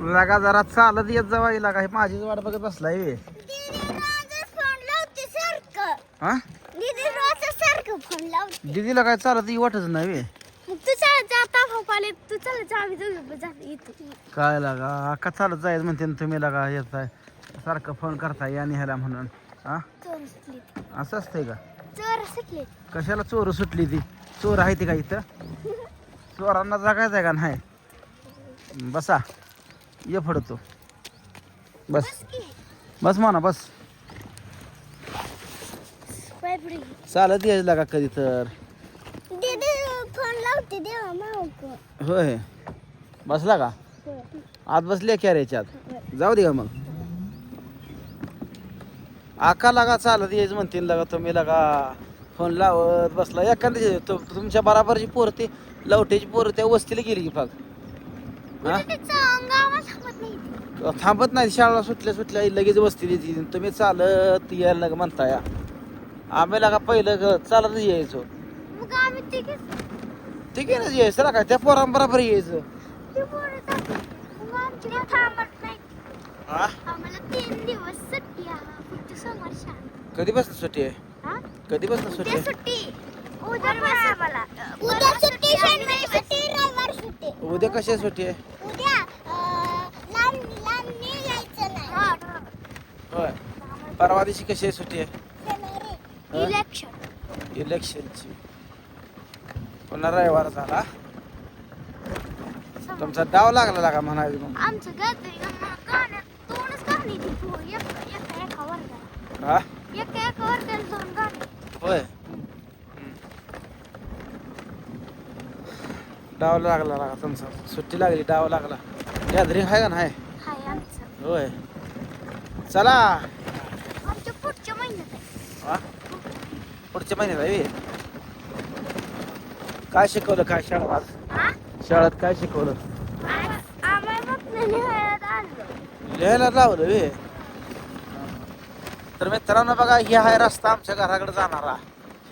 लगा जरा चालत येत जावा लागा हे माझीच वाट बघत बसलाय हा? लावते. दीदीला काय चालत वाटच नाही काय लागा अक्का चालत जायचं म्हणते तुम्ही लागा येत आहे. सारखं फोन करताय या ह्याला म्हणून. हा? असं असतंय का? कशाला चोर सुटली ती? चोर आहे ती का इथं? चोरांना जगायचं आहे का नाही? बसा. ये फडतो बस। बस म्हणा बस चालत यायचं लागा कधी तर। होय। बसला का? आत बसले क्या रे याच्यात? जाऊ दे का मग? आका लागा चालत यायचं म्हणतील लागा तुम्ही लागा. फोन लावत बसला. एखादी तु- तुमच्या बराबरची पोर ते लवटेची पोर त्या वस्तीला गेली की फाग थांबत नाही थांबत नाही शाळा सुटल्या सुटल्या लगेच बसतील तुम्ही चालत यायला लागा म्हणताय. आम्ही लागा पहिलं चालत यायचो. ठीक आहे ना यायचं ना काय त्या पोरांबरोबर यायचं. हा? कधी बसत सुट्टी आहे? कधी बसत सुट्टी आहे? सुट्टी. उद्या सुट्टी शनिवारी सुट्टी रविवार सुट्टी उद्या कशी आहे सुट्टी आहे? उद्या लांब लांब यायचं नाही. होय. परवा दिवशी कशी आहे सुट्टी आहे? हा? इलेक्शन इलेक्शनची पुन्हा रविवार झाला. तुमचा डाव लागला लागा म्हणायचं मग आमचं गद्री गाण्यात दोनच गाणी ती. तू एका एका एका वर्गाला हा? एका एका वर्गाला दोन गाणी. होय. डाव लागला लागा तुमचा. सुट्टी लागली डाव लागला. गॅदरिंग आहे का नाही? हाय चला. पुढच्या महिन्यात आहे. हा? पुढच्या महिन्यात आहे. काय शिकवलं काय शाळेत? आज? शाळेत काय शिकवलं? लिहायला लावलं वे तर मित्रांनो बघा ही आहे रस्ता आमच्या घराकडे जाणारा.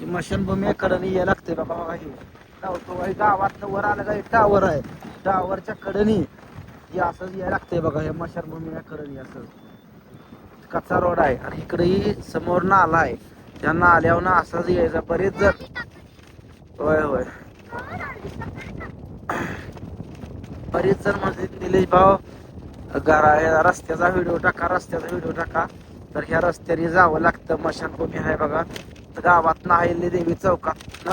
ही मशनभूमीकडे यायला लागते बघा बघा ही. लावतो. गावात वर आलं काय टावर आहे. टावरच्या कडनी हे असंच यायला लागतंय बघा. हे मशानभूमीकडे असं. कच्चा रोड आहे. आणि इकडेही समोर नाला आहे. त्या नाल्यावर ना असंच यायचं. बरेच जण होय होय. बरेच जण म्हणजे निलेश भाऊ घरा रस्त्याचा व्हिडिओ टाका रस्त्याचा व्हिडिओ टाका. तर ह्या रस्त्याने जावं लागतं. मशानभूमी आहे बघा. गावात नाहिली देवी चौकात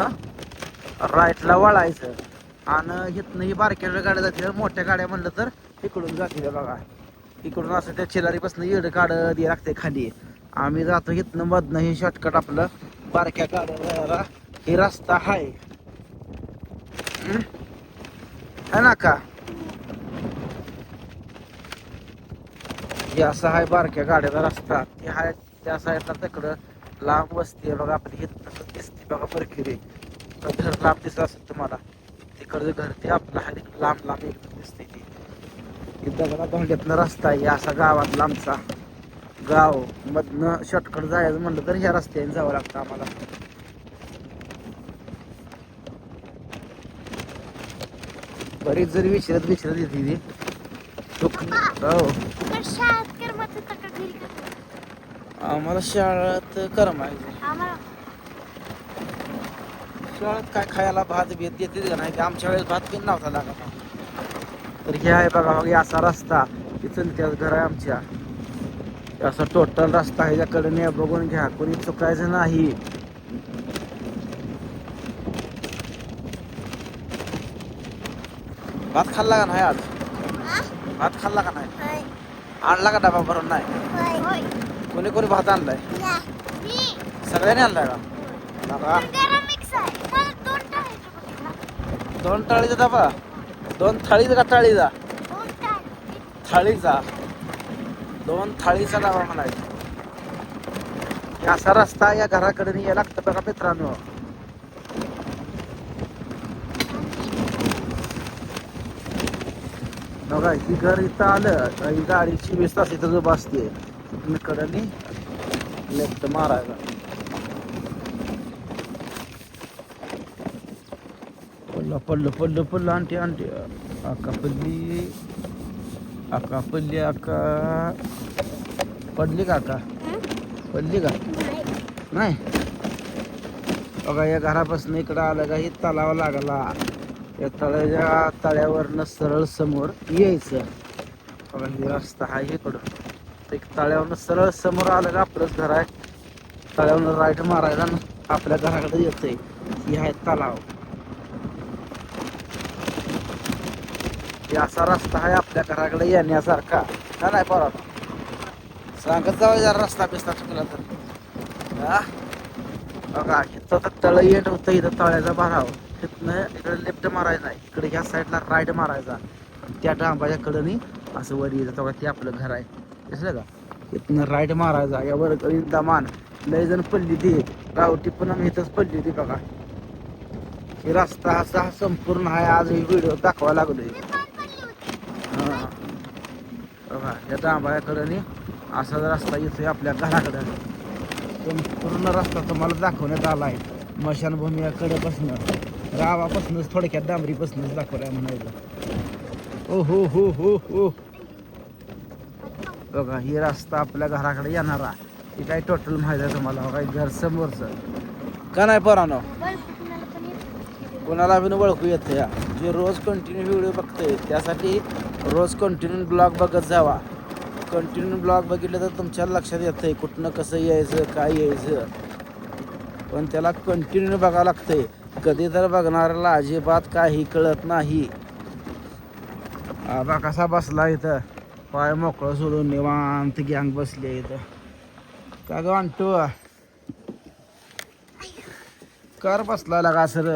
राईटला वळायचं. आणि इथनं ही बारक्या गाड्या जातील मोठ्या गाड्या म्हणलं तर इकडून जातील बघा. इकडून असं त्या चिलारीपासून येड काढत ये लागते खाली. आम्ही जातो इथनं मधनं हे शॉर्टकट आपलं. बारक्या गाड्या हे रस्ता आहे है ना का? हे असं आहे बारक्या गाड्याचा रस्ता. ते हाय त्या साईडला तिकडं लांब वस्ती आहे बघा. आपली इथनं दिसते बघा बरकिरी तर घर लांब दिसत असेल तुम्हाला. तिकडचं घर ते आपलं आहे लांब लांब एकदम दिसते ती. बघा धोंड्यातनं रस्ता आहे. असा गावात लांबचा. गाव मधनं शॉर्टकट जायचं म्हणलं तर ह्या रस्त्याने जावं लागतं आम्हाला. बरीच जरी विचारत विचारत येते ती. हो. आम्हाला शाळेत करमायचं शाळेत काय खायला भात बीत देते का नाही ते आमच्या वेळेस भात पिन नव्हता लागत. तर हे आहे बघा हे असा रस्ता तिथून त्या घर आहे आमच्या. असा टोटल रस्ता आहे त्याकडे ने बघून घ्या कोणी चुकायचं नाही. भात खाल्ला का नाही आज? भात खाल्ला का नाही? आणला का डबा भरून नाही? कोणी कोणी भात आणलाय? सगळ्यांनी आणलाय का बघा गरम मिक्स आहे मला दोन टाळायचे बघितला दोन टाळीचा डबा. दोन थाळीचा का टाळीचा थाळीचा. दोन थाळीचा डबा म्हणायचा. असा रस्ता या घराकडे यायला लागतं बघा मित्रांनो. बघा ही घर इथं आलं ही गाडीची वीस तास इथं जो बसते कडनी लेफ्ट मारायला. पडलं पडलं पडलं पडलं आणते आणते आका पडली अक्का पडली अक्का पडली का अक्का पडली का? नाही. बघा या घरापासून इकडं आलं का हे तलाव लागला. या तळ्याच्या तळ्यावरनं सरळ समोर यायचं. बघा हे रस्ता हा इकडं. ते तळ्यावरनं सरळ समोर आलं का आपलंच घर आहे. तळ्यावरनं राईट मारायचा आणि आपल्या घराकडे येतंय. ही आहे तलाव. हे असा रस्ता आहे आपल्या घराकडे येण्यासारखा. का नाही पोरा सांगत जाऊ जरा रस्ता बिस्ता चुकला तर. हा? बघा इथं तर तळ येत होतं इथं तळ्याचा भराव तिथनं इकडे लेफ्ट मारायचा इकडे ह्या साईडला राईट मारायचा त्या डांबाच्या कडनी असं वर येतं तेव्हा ते आपलं घर आहे. दिसलं का? इथनं राईट मारायचा या वर दमान लय जण पडली ती. गावठी पण आम्ही इथंच पडली ती बघा. हे रस्ता असा संपूर्ण आहे. आज ही व्हिडिओ दाखवा लागलोय हा. बघा या डांबाळ्याकडे असा रस्ता येतोय आपल्या घराकडं संपूर्ण रस्ता तुम्हाला दाखवण्यात आला आहे. मशानभूमीकडे गावापासूनच थोडक्यात डांबरीपासूनच दाखवलाय म्हणायचं. ओ हो हो हो हो. बघा ही रस्ता आपल्या घराकडे येणारा ही काय टोटल माहिती आहे तुम्हाला? हो, काय घर समोरचं. का नाही परानो? कोणाला बी ओळखू येतं या जे रोज कंटिन्यू व्हिडिओ बघतोय त्यासाठी रोज कंटिन्यू ब्लॉग बघत जावा. कंटिन्यू ब्लॉग बघितलं तर तुमच्या लक्षात येतं आहे कुठनं कसं यायचं काय यायचं. पण त्याला कंटिन्यू बघावं लागतंय. कधी तर बघणाऱ्याला अजिबात काही कळत नाही. आबा कसा बसला इथं? पाय मोकळं सोडून निवांत गँग बसले इथं. का ग आणतो कर बसला लागा सर.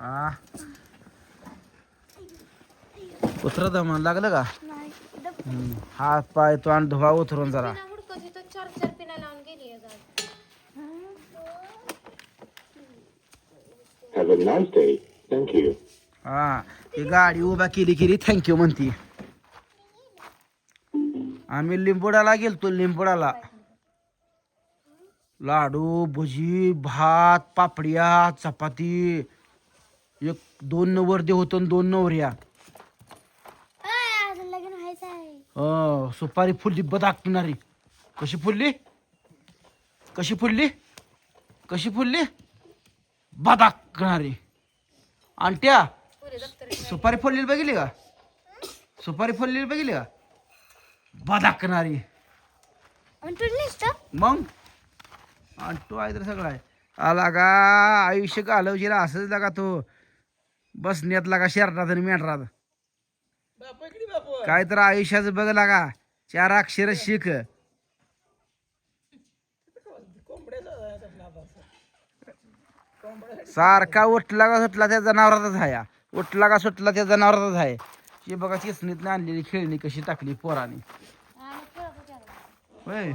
हा उतर दमन लागलं का? हात पाय तो आणि धुवा उतरून जरा. चार चार पिना लावून गेली Have a nice day. Thank you. हा ती गाडी उभा केली केली. थँक्यू म्हणती. आम्ही लिंबोड्याला गेलतो लिंबोड्याला लाडू भजी भात पापड्या चपाती. एक दोन नवरदे होतो आणि दोन नवऱ्या. सुपारी फुलली बदाक पिणारी कशी फुलली? कशी फुलली? कशी फुलली? बदाक पिणारी आणट्या सुपारी फुललेली बघितली का? सुपारी फुललेली बघितली का? बदाक पिणारी आणि तू लिस्ट मग? आणि तो आहे तर सगळा आहे. आला का? आयुष्य घालवशील असंच लागा तो. बसण्यात लागा शर्टात आणि मेंढरात? काय तर आयुष्याचं बघ लागा. चार अक्षर शिक. सारखा उठला का सुटला त्या जनावरातच आहे हा. उठला का सुटला त्या जनावरातच आहे ही बघा चिसणीतनं आणलेली खेळणी कशी टाकली पोराने. होय.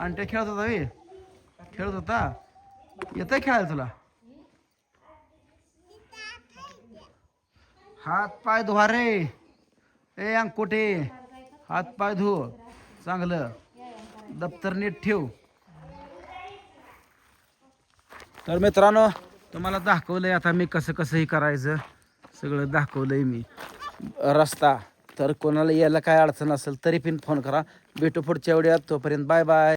आणि ते खेळत होता वे खेळत होता. येत खेळायला तुला? हात पाय धुवा रे. ए अंकुटे हात पाय धु. चांगलं. दप्तर नीट ठेव. तर मित्रांनो तुम्हाला दाखवलंय आता मी कसं कसंही करायचं. सगळं दाखवलंय मी. रस्ता. तर कोणाला यायला काय अडचण असेल तरी पण फोन करा. भेटू पुढच्या वेळेत. तोपर्यंत बाय बाय.